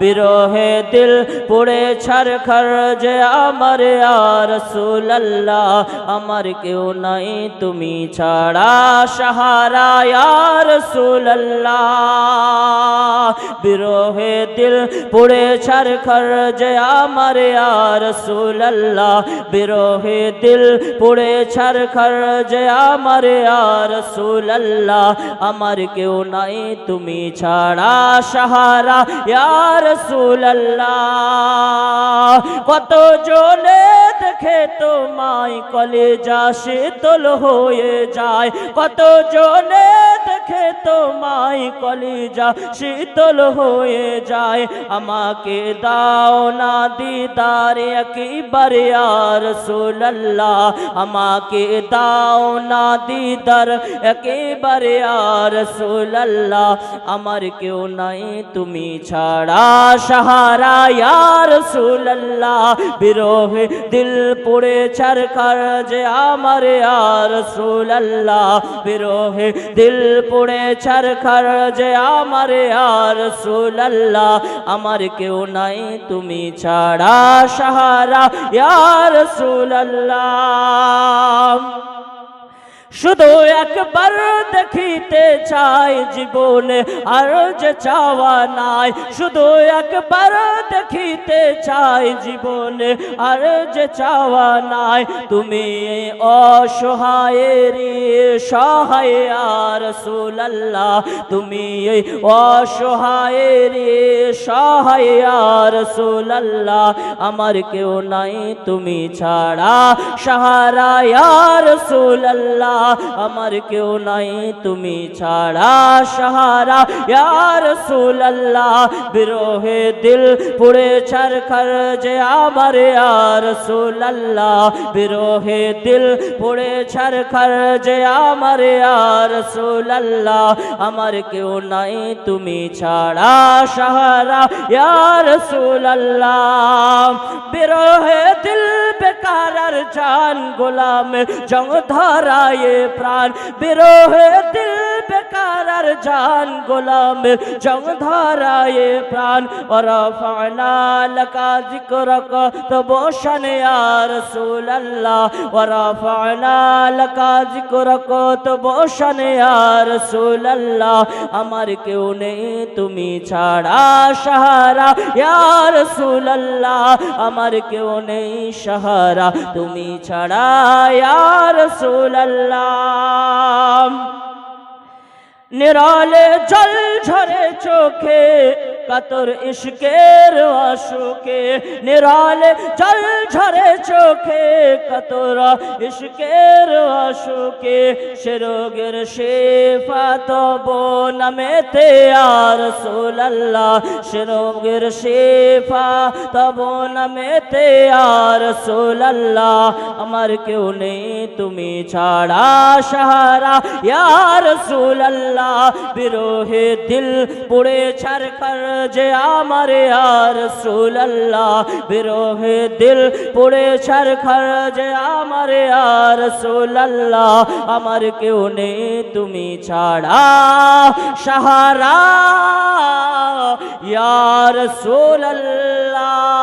বিরহে দিল পুড়ে ছারখার যে আমার রসুল্লাহ আমার কেউ নাই, তুমি ছাড়া সাহারা রসুল্লাহ বিরহে দিল পুড়ে ছারখার যে আমার রসুল্লাহ বিরহে দিল পুড়ে ছারখার যে আমার রসুল্লাহ আমার কেউ নাই, তুমি ছাড়া সাহারা রসুল্লাহ কত জনে দেখে তোমায় কলেজা শীতল হয়ে যায়। কত জনে তোমায় কলেজা শীতল হয়ে যায়। আমাকে দাও না দিদার একেবারে আর সোল্লাহ আমাকে দাও না দিদার একেবারে আর সোল্লাহ আমার কেউ নাই, তুমি ছাড়া সাহারা ইয়ার সোল্লাহ বিরোহে দিল পুড়ে ছারকার যে আমার আর সোল্লাহ বিরোহে দিল পুড়ে ছারকার যে আমার আর সোল্লাহ আমার কেউ নাই তুমি ছাড়া সাহারা ইয়ার সোল্লাহ শুধু একবার দেখিতে চাই জীবনে, আর যে চাওয়া নাই। শুধু একবার দেখিতে চাই জীবনে, আর যে চাওয়া নাই। তুমি এই অসহায়েরই সহায় আর সুলাল্লাহ। তুমি এই অসহায়েরই সহায় আর সুলাল্লাহ। আমার কেউ নাই তুমি ছাড়া সাহারা আর সুলাল্লাহ। আমার কেউ নাই, তুমি ছাড়া সাহারা। ইয়ার সুল্লাহ বিরোহে দিল পুড়ে ছারখার যে আমার। আর সুল্লাহ বিরোহে দিল পুড়ে ছারখার যে আমার। আর সুল্লাহ আমার কেউ নাই, তুমি ছাড়া সাহারা। ইয়ার সুল্লাহ বিরোহে দিল বেকার আর জান গোলাম জং ধরায় প্রাণ বিরোহে দিল বেকার আর জান গোলাম। জং ধরায় প্রাণ, ওরফানা লকা জিক্রক তো বসন আর সুল্লাহ ওরফানা লকা জিক্রক তো বসন আর সুল্লাহ আমার কেউ নেই, তুমি ছাড়া সাহারা ইয়ার সুল্লাহ আমার কেউ নেই সাহারা, তুমি ছাড়া ইয়ার সুল্লাহ নিরালে জল ঝরে চোখে কাতর ইশকের আশুকে, নিরালে জল ঝরে চোখে কাতর ইশকের আশুকে, সে রোগের শেফা তব নামেতে আর সোল্লাহ সে রোগের শেফা তব নামেতে আর সোল্লাহ আমার কেউ নেই তুমি ছাড়া সাহারা ইয়ার সোল্লাহ বিরোহে দিল পুড়ে ছারখার যে আমার আর সোল্লাহ বিরোহে দিল পড়ে ছারখার যে আমার আর সোল্লাহ আমার কেউ নেই তুমি ছাড়া। সাহারা ইয়ার সোল্লাহ